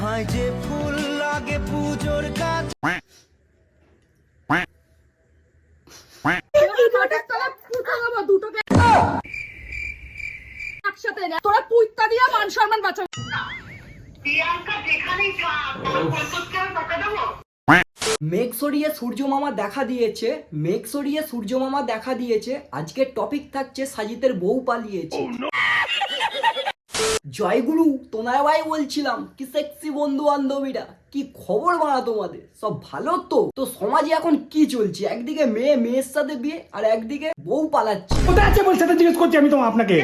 হয় যে ফুল লাগে পুজোর কাজ। একসাথে তোরা দিয়া মান সম্মান বাঁচাবো। সরিয়ে মামা দেখা দিয়েছে মেঘ সরিয়ে সূর্য মামা দেখা দিয়েছে। আজকের টপিক থাকছে সাজিতের বউ পালিয়েছে। জয়গুরু তোনায় ভাই বলছিলাম, কি সেক্সি বন্ধু বান্ধবীরা কি খবর বানা তোমাদের? সব ভালো তো? তো সমাজে এখন কি চলছে? একদিকে মেয়ে, মেয়ের সাথে বিয়ে, আর একদিকে বউ পালাচ্ছে। কোথায় আছে বলছে জিজ্ঞেস করছি আমি তোমার আপনাকে?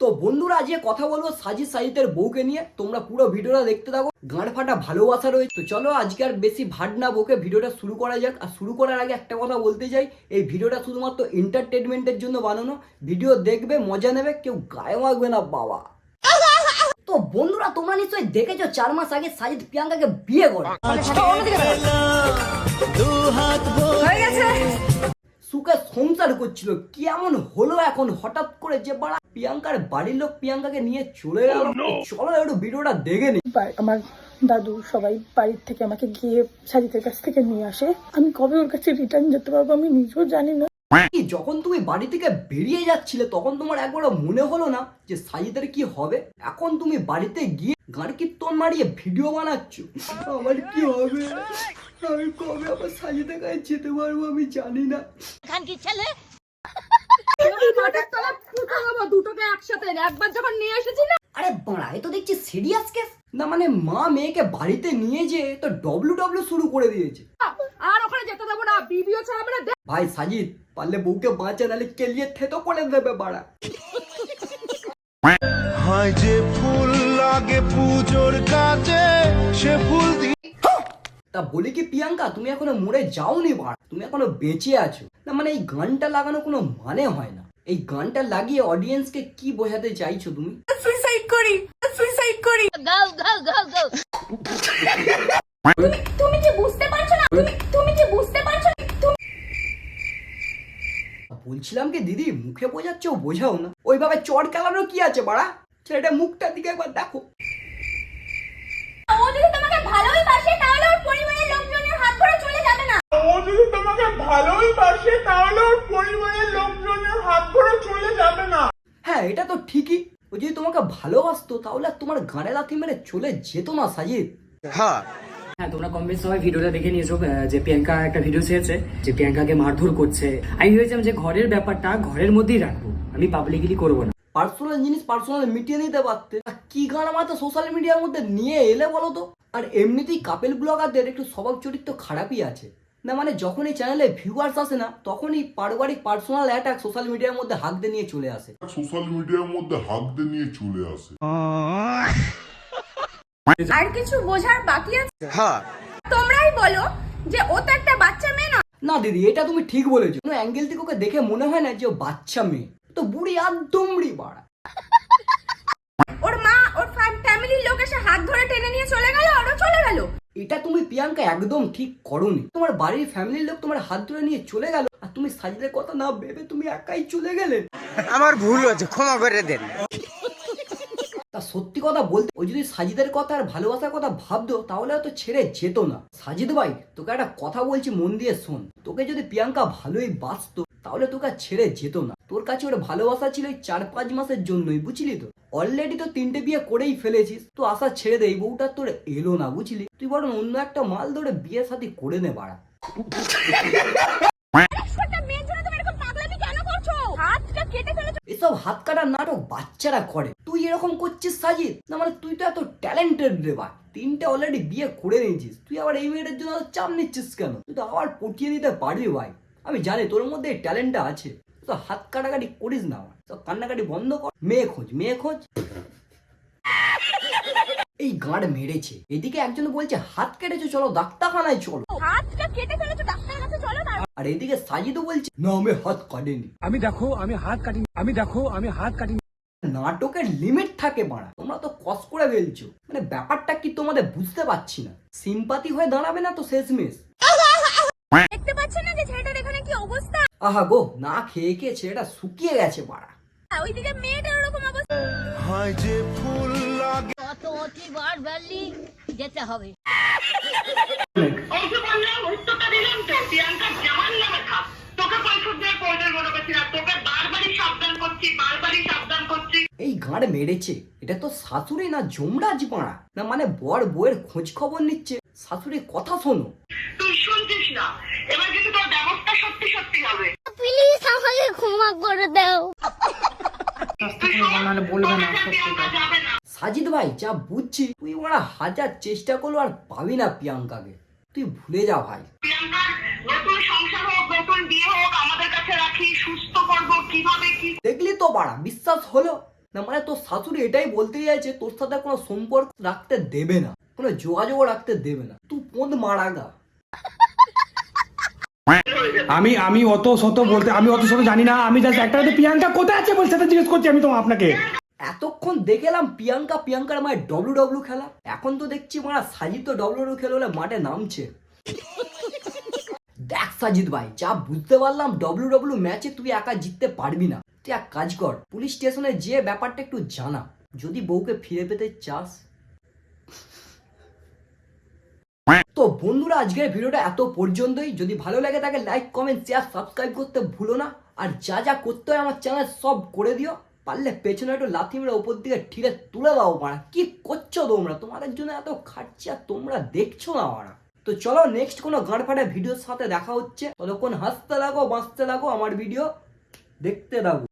তো বন্ধুরা, আজকে কথা বলব সাজিদ সাজিদের বউকে নিয়ে। তোমরা পুরো ভিডিওটা দেখতে থাকো। গাঁড় ফাটা ভালোবাসা রয়েছে। তো চলো, আজকে আর বেশি ভাট না বকে ভিডিওটা শুরু করা যাক। আর শুরু করার আগে একটা কথা বলতে চাই। এই ভিডিওটা শুধুমাত্র এন্টারটেনমেন্টের জন্য বানানো। ভিডিও দেখবে, মজা নেবে, কেউ গায়ে মাখবে না, বাবা। তো বন্ধুরা, তোমরা নিশ্চয়ই দেখেছ, চার মাস আগে সাজিদ প্রিয়াঙ্কাকে বিয়ে করে। সংসার করছিল। কি এমন হলো এখন? হঠাৎ করে যে বাড়া প্রিয়াঙ্কার বাড়ির লোক প্রিয়াঙ্কাকে নিয়ে চলে গেল। চলো একটু ভিডিওটা দেখে নি। আমার দাদু সবাই বাড়ির থেকে আমাকে গিয়ে সাজিদের কাছ থেকে নিয়ে আসে। আমি কবে ওর কাছে রিটার্ন যেতে পারব আমি নিজেও জানি না। যখন তুমি বাড়ি থেকে বেরিয়ে যাচ্ছিলে তখন তোমার একবারও মনে হলো না যে সাজিদের কি হবে? এখন তুমি বাড়িতে গিয়ে গান কীর্তন মারিয়ে ভিডিও বানাচ্ছ। আমার কি হবে? আমি কবে আবার সাজিদের কাছে যেতে পারব আমি জানি না। মাঠের তলায় ফুটো দেবো দুটোকে একসাথে। একবার যখন নিয়ে এসেছি না আরে বাড়া এ তো দেখছি সিরিয়াস কেস না মানে মা মেয়েকে বাড়িতে নিয়ে যেয়ে তো ডব্লু ডব্লু শুরু করে দিয়েছে। আর ওখানে যেতে দেবো না ভিডিও ছাড়াবে না ভাই সাজিদ পারলে বউকে বাঁচা নাহলে কেলিয়ে থেতো করে দেবে বাড়া। হয় যে ফুল লাগে পুজোর কাজে সে ফুল দিয়ে তা বলি কি প্রিয়াঙ্কা তুমি এখনও মরে যাওনি বাড়া। তুমি এখনও বেঁচে আছো। না মানে এই গানটা লাগানো কোনো মানে হয় না। এই গানটা লাগিয়ে অডিয়েন্সকে কি বোঝাতে চাইছো তুমি? সুইসাইড করি সুইসাইড করি। তুমি কি বুঝতে পারছ না? তুমি তুমি কি বুঝতে পারছ তুমি বলছিলাম কি দিদি মুখে বোঝাচ্ছ বোঝাও না। ওইভাবে চড় খেলানো কি আছে বাড়া? ছেলেটা মুখটার দিকে একবার দেখো ও যদি তোমাকে ভালোই বাসে তাহলে ওর পরিবারের লোকজনের হাত ধরে চলে যাবে না ও যদি তোমাকে ভালোই বাসে তাহলে ওর পরিবারের লোকজনের হাত ধরে চলে যাবে না হ্যাঁ এটা তো ঠিকই। ও যদি তোমাকে ভালোবাসতো তাহলে আর তোমার গানে লাথি মেরে চলে যেত না সাজিদ। হ্যাঁ। হ্যাঁ তোমরা কম বেশি সবাই ভিডিওটা দেখে নিয়েছো যে প্রিয়াঙ্কা একটা ভিডিও ছেড়েছে যে প্রিয়াঙ্কাকে মারধর করছে। আমি ভেবেছিলাম যে ঘরের ব্যাপারটা ঘরের মধ্যেই রাখব আমি পাবলিকলি করব না। পার্সোনাল জিনিস পার্সোনাল মিটিয়ে নিতে পারতে। কি গান আমার তো সোশ্যাল মিডিয়ার মধ্যে নিয়ে এলে বলো তো? আর এমনিতেই কাপেল ব্লগারদের একটু স্বভাব চরিত্র খারাপই আছে। না মানে যখন এই চ্যানেলে ভিউয়ার্স আসে না তখনই পারিবারিক পার্সোনাল অ্যাটাক সোশ্যাল মিডিয়ার মধ্যে হাক দিয়ে নিয়ে চলে আসে। সোশ্যাল মিডিয়ার মধ্যে হাঁকতে নিয়ে চলে আসে। আর কিছু বোঝার বাকি আছে? হ্যাঁ। তোমরাই বলো যে ও তো একটা বাচ্চা মেয়ে না। না দিদি এটা তুমি ঠিক বলেছ। কোনো অ্যাঙ্গেল থেকে ওকে দেখে মনে হয় না যে ও বাচ্চা মেয়ে। তো বুড়ি আর দুমড়ি বাড়া। ওর মা ওর ফ্যামিলির লোক এসে হাত ধরে টেনে নিয়ে চলে গেল ওরও চলে গেল। এটা তুমি প্রিয়াঙ্কা একদম ঠিক করনি। তোমার বাড়ির ফ্যামিলির লোক তোমার হাত ধরে নিয়ে চলে গেল আর তুমি সাজিদের কথা না ভেবে তুমি একাই চলে গেলে। আমার ভুল হয়েছে ক্ষমা করে দেন। তা সত্যি কথা বলতে ওই যদি সাজিদের কথা আর ভালোবাসার কথা ভাবতো তাহলে হয়তো ছেড়ে যেত না। সাজিদ ভাই তোকে একটা কথা বলছি মন দিয়ে শোন। তোকে যদি প্রিয়াঙ্কা ভালোই বাঁচতো তাহলে তোকে ছেড়ে যেত না। তোর কাছে ওর ভালোবাসা ছিল এই চার পাঁচ মাসের জন্যই বুঝলি তো? অলরেডি তো তিনটে বিয়ে করেই ফেলেছিস। তো আশা ছেড়ে দে এই বউটা তোর এলো না বুঝলি? তুই বরং অন্য একটা মাল ধরে বিয়ে সাথে করে নে বাড়া। এসব হাত কাটার নাটক বাচ্চারা করে। তুই এরকম করছিস সাজিদ? না মানে তুই তো এত ট্যালেন্টেড রে ভাই তিনটে অলরেডি বিয়ে করে নিয়েছিস। তুই আবার এই মেয়েটার জন্য চাপ নিচ্ছিস কেন? তুই তো আবার পটিয়ে দিতে পারবি ভাই। আমি জানি তোর মধ্যে এই ট্যালেন্টটা আছে। তো হাত কাটাকাটি করিস না আমার। তো কান্নাকাটি বন্ধ কর। মেয়ে খোঁজ মেয়ে খোঁজ। এই গাঁড় মেরেছে। এদিকে একজন বলছে হাত কেটেছে চলো ডাক্তারখানায় চলো। হাতটা কেটে ফেলেছো ডাক্তারের কাছে চলো না আর এদিকে সাজিদও বলছে না আমি হাত কাটেনি। আমি দেখো আমি হাত কাটি আমি দেখো আমি হাত কাটি নাটকের লিমিট থাকে মারা তোমরা তো কস করে ফেলছো। মানে ব্যাপারটা কি তোমাদের বুঝতে পারছি না। সিম্পাতি হয়ে দাঁড়াবে না তো শেষমেশ। দেখতে পাচ্ছেন না যে ছেলেটার এখানে কি অবস্থা? আহা গো না খেয়ে খেয়ে ছেলেটা শুকিয়ে গেছে মারা। ওইদিকে মেয়েটার ওরকম অবস্থা। হয় যে ফুল লাগে। কত অতিবার বাড়লি যেতে হবে। মনে এই গাঁড় মেরেছে এটা তো শাশুড়ি না যমরাজ পাড়া না মানে বর বউয়ের খোঁজ খবর নিচ্ছে। শাশুড়ির কথা শোনো। তুই শুনছিস না? এবার কিন্তু তোর ব্যবস্থা সত্যি সত্যি হবে। প্লিজ আমাকে ক্ষমা করে দাও। না সাজিদ ভাই যা বুঝছি তুই ওরা হাজার চেষ্টা করল আর পাবি না প্রিয়াঙ্কাকে। তুই ভুলে যা ভাই। নতুন সংসার হোক নতুন বিয়ে হোক আমাদের কাছে রাখি সুস্থ করব কীভাবে কি দেখলি তো বাড়া বিশ্বাস হলো? না মানে তোর শাশুড়ি এটাই বলতে চাইছে তোর সাথে কোনো সম্পর্ক রাখতে দেবে না। কোনো যোগাযোগ রাখতে দেবে না। তুই পোঁদ মারা গা আমি আমি অত শত বলতে আমি অত শত জানি না আমি জাস্ট একটা প্রিয়াঙ্কা কোথায় আছে বলছে সেটা জিজ্ঞেস করছি আমি তো আপনাকে। এতক্ষণ দেখেলাম প্রিয়াঙ্কা প্রিয়াঙ্কার মায়ের ডব্লু ডব্লু খেলা। এখন তো দেখছি মারা সাজিদ তো ডব্লু ডব্লু খেলে বলে মাঠে নামছে। দেখ সাজিদ ভাই যা বুঝতে পারলাম ডব্লু ডব্লু ম্যাচে তুই একা জিততে পারবি না। তুই এক কাজ কর পুলিশ স্টেশনে যে ব্যাপারটা একটু জানা। যদি বউকে ফিরে পেতে চাস। তো বন্ধুরা, আজকের ভিডিওটা এত পর্যন্তই। যদি ভালো লাগে তাকে লাইক কমেন্ট শেয়ার সাবস্ক্রাইব করতে ভুলো না। আর যা যা করতে হয় আমার চ্যানেল সব করে দিও। পারলে পেছনে একটু লাথি মেরে ওপর দিকে ঠিলে তুলে দাও মারা। কি করছ তোমরা? তোমাদের জন্য এত খাচ্ছি আর তোমরা দেখছ না মারা। তো চলো নেক্সট কোনো গাঁড় ফাটা ভিডিওর সাথে দেখা হচ্ছে। ততক্ষণ হাসতে লাগো, বাঁচতে লাগো আমার ভিডিও দেখতে থাকো।